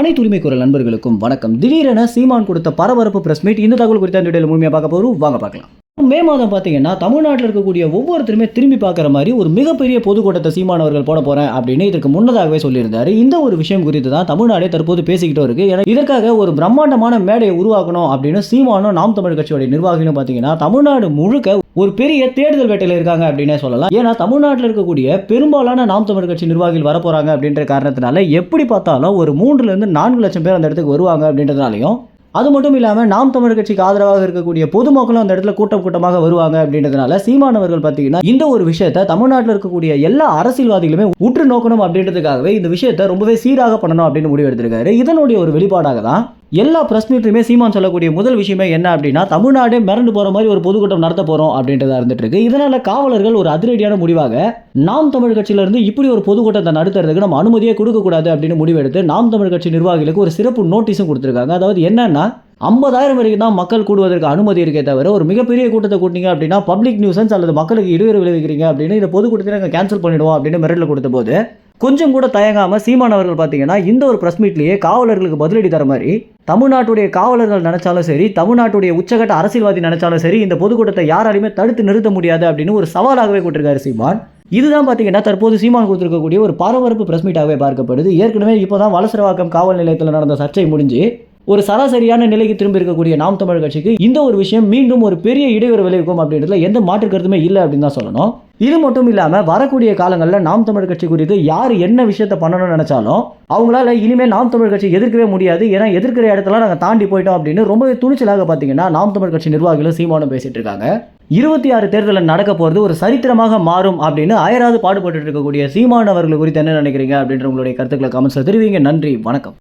அனைத்து உரிமை குரல் நண்பர்களுக்கும் வணக்கம். திடீரென சீமான் கொடுத்த பரபரப்பு பிரஸ் மீட் இந்த தகவல் குறித்த இந்த வீடியோவில் முழுமையாக பார்க்க போகிறோம் வாங்க பார்க்கலாம். மே மாதம் பார்த்தீங்கன்னா தமிழ்நாட்டில் இருக்கக்கூடிய ஒவ்வொருத்தருமே திரும்பி பார்க்குற மாதிரி ஒரு மிகப்பெரிய பொதுக்கூட்டத்தை சீமானவர்கள் போட போகிறேன் அப்படின்னு இதற்கு முன்னதாகவே சொல்லியிருந்தார். இந்த ஒரு விஷயம் குறித்து தான் தமிழ்நாடே தற்போது பேசிக்கிட்டு இருக்கு. ஏன்னா இதற்காக ஒரு பிரம்மாண்டமான மேடையை உருவாக்கணும் அப்படின்னு சீமானும் நாம் தமிழ் கட்சியோட நிர்வாகிகளும் பார்த்தீங்கன்னா தமிழ்நாடு முழுக்க ஒரு பெரிய தேடுதல் வேட்டையில் இருக்காங்க அப்படின்னே சொல்லலாம். ஏன்னா தமிழ்நாட்டில் இருக்கக்கூடிய பெரும்பாலான நாம் தமிழ் கட்சி நிர்வாகிகள் வரப்போகிறாங்க அப்படின்ற காரணத்தினால எப்படி பார்த்தாலும் ஒரு மூன்றுலேருந்து நான்கு லட்சம் பேர் அந்த இடத்துக்கு வருவாங்க அப்படின்றதுனாலையும் அது மட்டும் இல்லாமல் நாம் தமிழர் கட்சிக்கு ஆதரவாக இருக்கக்கூடிய பொதுமக்களும் அந்த இடத்துல கூட்டம் கூட்டமாக வருவாங்க அப்படின்றதுனால சீமானவர்கள் பார்த்தீங்கன்னா இந்த ஒரு விஷயத்தை தமிழ்நாட்டில் இருக்கக்கூடிய எல்லா அரசியல்வாதிகளுமே உற்று நோக்கணும் அப்படின்றதுக்காகவே இந்த விஷயத்தை ரொம்பவே சீராக பண்ணணும் அப்படின்னு முடிவு எடுத்திருக்காரு இதனுடைய ஒரு வெளிப்பாடாக தான் எல்லா ப்ரெஸ் மீட்லையுமே சீமான் சொல்லக்கூடிய முதல் விஷயமே என்ன அப்படின்னா தமிழ்நாடே மிரண்டு போகிற மாதிரி ஒரு பொதுக்கூட்டம் நடத்த போகிறோம் அப்படின்றதா இருந்துட்டு இருக்கு இதனால் காவலர்கள் ஒரு அதிரடியான முடிவாக நாம் தமிழ் கட்சியிலிருந்து இப்படி ஒரு பொதுக்கூட்டத்தை நடத்துறதுக்கு நம்ம அனுமதியே கொடுக்கக்கூடாது அப்படின்னு முடிவெடுத்து நாம் தமிழ் கட்சி நிர்வாகிகளுக்கு ஒரு சிறப்பு நோட்டீஸும் கொடுத்துருக்காங்க. அதாவது என்னன்னா ஐம்பதாயிரம் வரைக்கும் தான் மக்கள் கூடுவதற்கு அனுமதி இருக்கே தவிர ஒரு மிகப்பெரிய கூட்டத்தை கூட்டிங்க அப்படின்னா பப்ளிக் நியூசன்ஸ் அல்லது மக்களுக்கு இடையூறு விளைவிக்கிறீங்க அப்படின்னு இந்த பொதுக்கூட்டத்தை நாங்கள் கேன்சல் பண்ணிடுவோம் அப்படின்னு மிரட்டில் கொடுத்த போது கொஞ்சம் கூட தயங்காமல் சீமான் அவர்கள் பார்த்தீங்கன்னா இந்த ஒரு ப்ரெஸ் மீட்லேயே காவலர்களுக்கு பதிலடி தர மாதிரி தமிழ்நாட்டுடைய காவலர்கள் நினைச்சாலும் சரி தமிழ்நாட்டுடைய உச்சகட்ட அரசியல்வாதி நினைச்சாலும் சரி இந்த பொதுக்கூட்டத்தை யாராலையுமே தடுத்து நிறுத்த முடியாது அப்படின்னு ஒரு சவாலாகவே கொடுத்திருக்காரு சீமான். இதுதான் பார்த்தீங்கன்னா தற்போது சீமான் கொடுத்துருக்கக்கூடிய ஒரு பரபரப்பு பிரஸ் மீட்டாகவே பார்க்கப்படுது. ஏற்கனவே இப்போதான் வலசரவாக்கம் காவல் நிலையத்தில் நடந்த சர்ச்சை முடிஞ்சு ஒரு சராசரியான நிலைக்கு திரும்பி இருக்கக்கூடிய நாம் தமிழ் கட்சிக்கு இந்த ஒரு விஷயம் மீண்டும் ஒரு பெரிய இடையூறு விளைவிக்கும் அப்படின்றதுல எந்த மாற்று கருத்துமே இல்லை அப்படின்னு தான் சொல்லணும். இது மட்டும் இல்லாமல் வரக்கூடிய காலங்களில் நாம் தமிழ் கட்சி குறித்து யார் என்ன விஷயத்த பண்ணணும்னு நினச்சாலும் அவங்களால இனிமேல் நாம் தமிழ் கட்சி எதிர்க்கவே முடியாது. ஏன்னா எதிர்க்கிற இடத்துல நாங்கள் தாண்டி போயிட்டோம் அப்படின்னு ரொம்பவே துணிச்சலாக பார்த்தீங்கன்னா நாம் தமிழ் கட்சி நிர்வாகிகளும் சீமானும் பேசிட்டு இருக்காங்க. இருபத்தி ஆறு தேர்தலில் நடக்க போகிறது ஒரு சரித்திரமாக மாறும் அப்படின்னு அயராது பாடுபட்டு இருக்கக்கூடிய சீமான் அவர்கள் குறித்து என்ன நினைக்கிறீங்க அப்படின்ற உங்களுடைய கருத்துக்களை கமெண்ட்ஸில் தெரிவிங்க. நன்றி வணக்கம்.